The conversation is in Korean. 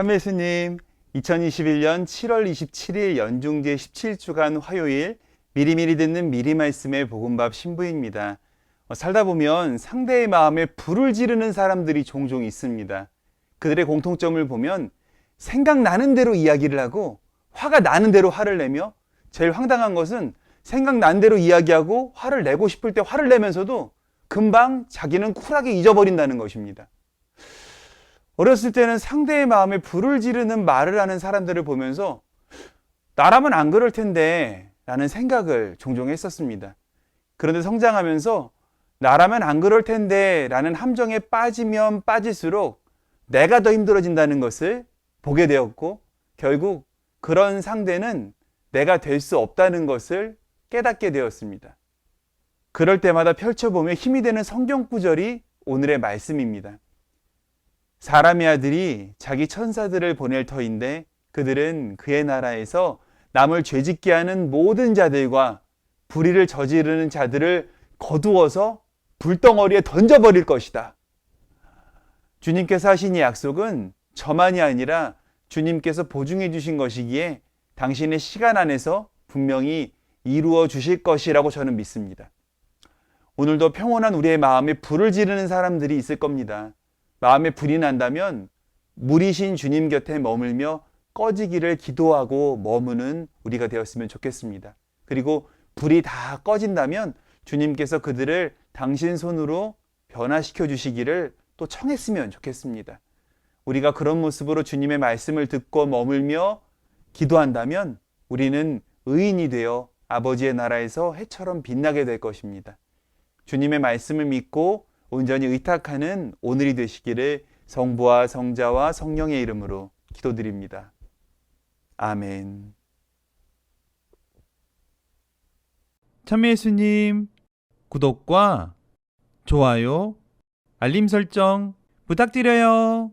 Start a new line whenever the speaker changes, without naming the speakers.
참예수님, 2021년 7월 27일 연중제 17주간 화요일 미리미리 듣는 미리 말씀의 복음밥 신부입니다. 어, 살다 보면 상대의 마음에 불을 지르는 사람들이 종종 있습니다. 그들의 공통점을 보면 생각나는 대로 이야기를 하고 화가 나는 대로 화를 내며 제일 황당한 것은 생각난 대로 이야기하고 화를 내고 싶을 때 화를 내면서도 금방 자기는 쿨하게 잊어버린다는 것입니다. 어렸을 때는 상대의 마음에 불을 지르는 말을 하는 사람들을 보면서 나라면 안 그럴 텐데 라는 생각을 종종 했었습니다. 그런데 성장하면서 나라면 안 그럴 텐데 라는 함정에 빠지면 빠질수록 내가 더 힘들어진다는 것을 보게 되었고 결국 그런 상대는 내가 될 수 없다는 것을 깨닫게 되었습니다. 그럴 때마다 펼쳐보며 힘이 되는 성경 구절이 오늘의 말씀입니다. 사람의 아들이 자기 천사들을 보낼 터인데 그들은 그의 나라에서 남을 죄짓게 하는 모든 자들과 불의를 저지르는 자들을 거두어서 불덩어리에 던져버릴 것이다. 주님께서 하신 이 약속은 저만이 아니라 주님께서 보증해 주신 것이기에 당신의 시간 안에서 분명히 이루어 주실 것이라고 저는 믿습니다. 오늘도 평온한 우리의 마음에 불을 지르는 사람들이 있을 겁니다. 마음에 불이 난다면 물이신 주님 곁에 머물며 꺼지기를 기도하고 머무는 우리가 되었으면 좋겠습니다. 그리고 불이 다 꺼진다면 주님께서 그들을 당신 손으로 변화시켜 주시기를 또 청했으면 좋겠습니다. 우리가 그런 모습으로 주님의 말씀을 듣고 머물며 기도한다면 우리는 의인이 되어 아버지의 나라에서 해처럼 빛나게 될 것입니다. 주님의 말씀을 믿고 온전히 의탁하는 오늘이 되시기를 성부와 성자와 성령의 이름으로 기도드립니다. 아멘.
참예수님 구독과 좋아요, 알림 설정 부탁드려요.